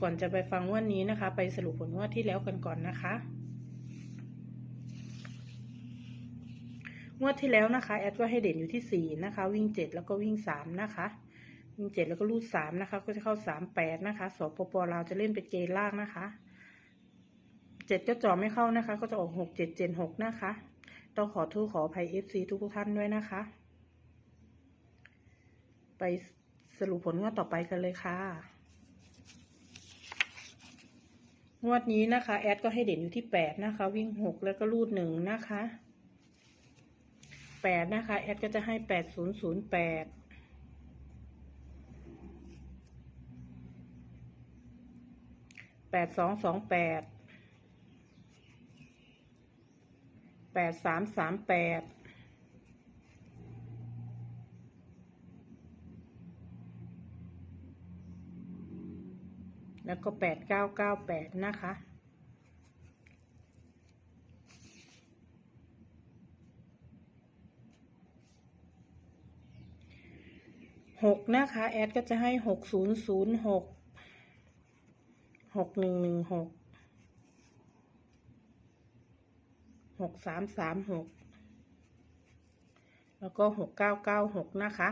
ก่อนจะไปฟังวันนี้นะคะ ไปสรุปผลงวดที่แล้วกันก่อนนะคะงวดที่แล้วนะคะแอดก็ให้เด่นอยู่ที่สี่นะคะ วิ่งเจ็ดแล้วก็วิ่งสามนะคะ วิ่งเจ็ดแล้วก็รูดสามนะคะ ก็จะเข้าสามแปดนะคะสปปเราวจะเล่นเป็นเกณฑ์ล่างนะคะเจ็ดก็จอไม่เข้านะคะ ก็จะออกหกเจ็ดเจ็ดหกนะคะต้องขอโทษขออภัยเอฟซีทุกท่านด้วยนะคะ ไปสรุปผลงวดต่อไปกันเลยค่ะ งวดนี้นะคะแอดก็ให้เด่นอยู่ที่แปดนะคะ วิ่งหกแล้วก็รูดหนึ่งนะคะแปดนะคะแอดก็จะให้แปดศูนย์ศูนย์แปดแปดสองสองแปดแปดสามสามแปด แล้วก็แปดเก้าเก้าแปดนะคะ หกนะคะ แอดก็จะให้หกศูนย์ศูนย์หกหกหนึ่งหนึ่งหกหกสามสามหกแล้วก็หกเก้าเก้าหกนะคะ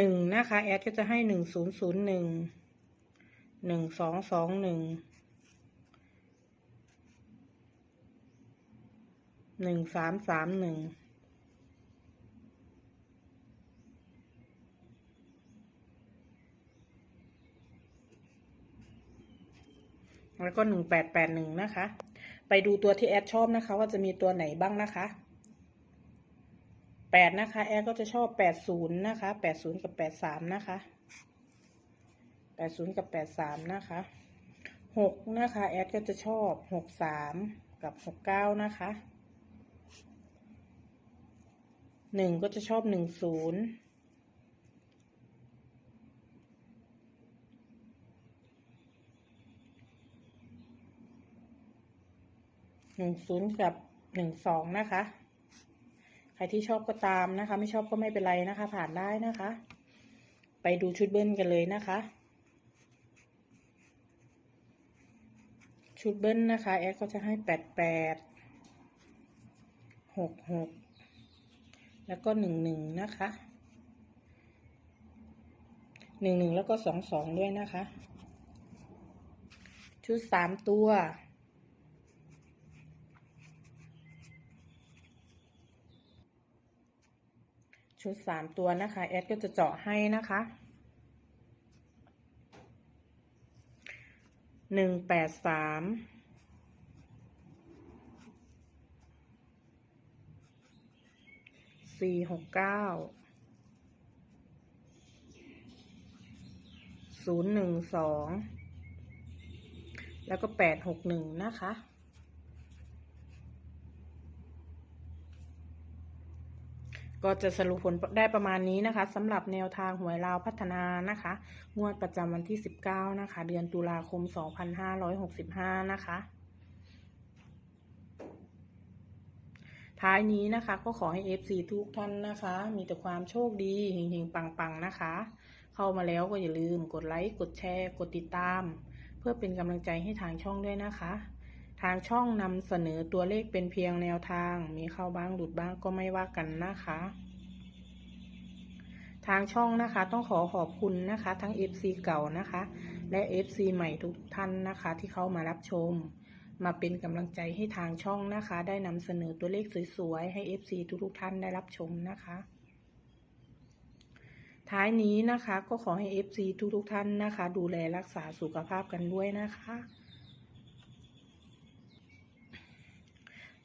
หนึ่งนะคะ แอดก็จะให้หนึ่งศูนย์ศูนย์หนึ่งหนึ่งสองสองหนึ่งหนึ่งสามสามหนึ่งแล้วก็หนึ่งแปดแปดหนึ่งนะคะ ไปดูตัวที่แอดชอบนะคะ ว่าจะมีตัวไหนบ้างนะคะ แปดนะคะ แอดก็จะชอบแปดศูนย์นะคะแปดศูนย์กับแปดสามนะคะแปดศูนย์กับแปดสามนะคะหกนะคะ แอดก็จะชอบหกสามกับหกเก้านะคะหนึ่งก็จะชอบหนึ่งศูนย์หนึ่งศูนย์กับหนึ่งสองนะคะ ใครที่ชอบก็ตามนะคะ ไม่ชอบก็ไม่เป็นไรนะคะ ผ่านได้นะคะ ไปดูชุดเบิ้ลกันเลยนะคะ ชุดเบิ้ลนะคะ แอดก็จะให้แปดแปดหกหกแล้วก็หนึ่งหนึ่งนะคะหนึ่งหนึ่งแล้วก็สองสองด้วยนะคะ ชุดสามตัว ชุดสามตัวนะคะแอดก็จะเจาะให้นะคะหนึ่งแปดสามสี่หกเก้าศูนย์หนึ่งสองแล้วก็แปดหกหนึ่งนะคะ ก็จะสรุปผลได้ประมาณนี้นะคะสำหรับแนวทางหวยลาวพัฒนานะคะ งวดประจำวันที่ 19 นะคะ เดือนตุลาคม 2565 นะคะ ท้ายนี้นะคะ ก็ขอให้ FC ทุกท่านนะคะ มีแต่ความโชคดีเฮงๆ ปัง ๆ นะคะ เข้ามาแล้วก็อย่าลืมกดไลค์ กดแชร์ กดติดตาม เพื่อเป็นกำลังใจให้ทางช่องด้วยนะคะ ทางช่องนำเสนอตัวเลขเป็นเพียงแนวทาง มีเข้าบ้างหลุดบ้างก็ไม่ว่ากันนะคะ ทางช่องนะคะต้องขอขอบคุณนะคะ ทั้ง FC เก่านะคะ และ FC ใหม่ทุกท่านนะคะ ที่เข้ามารับชม มาเป็นกำลังใจให้ทางช่องนะคะ ได้นำเสนอตัวเลขสวยๆให้ FC ทุกๆท่านได้รับชมนะคะท้ายนี้นะคะก็ขอให้ FC ทุกๆท่านนะคะ ดูแลรักษาสุขภาพกันด้วยนะคะ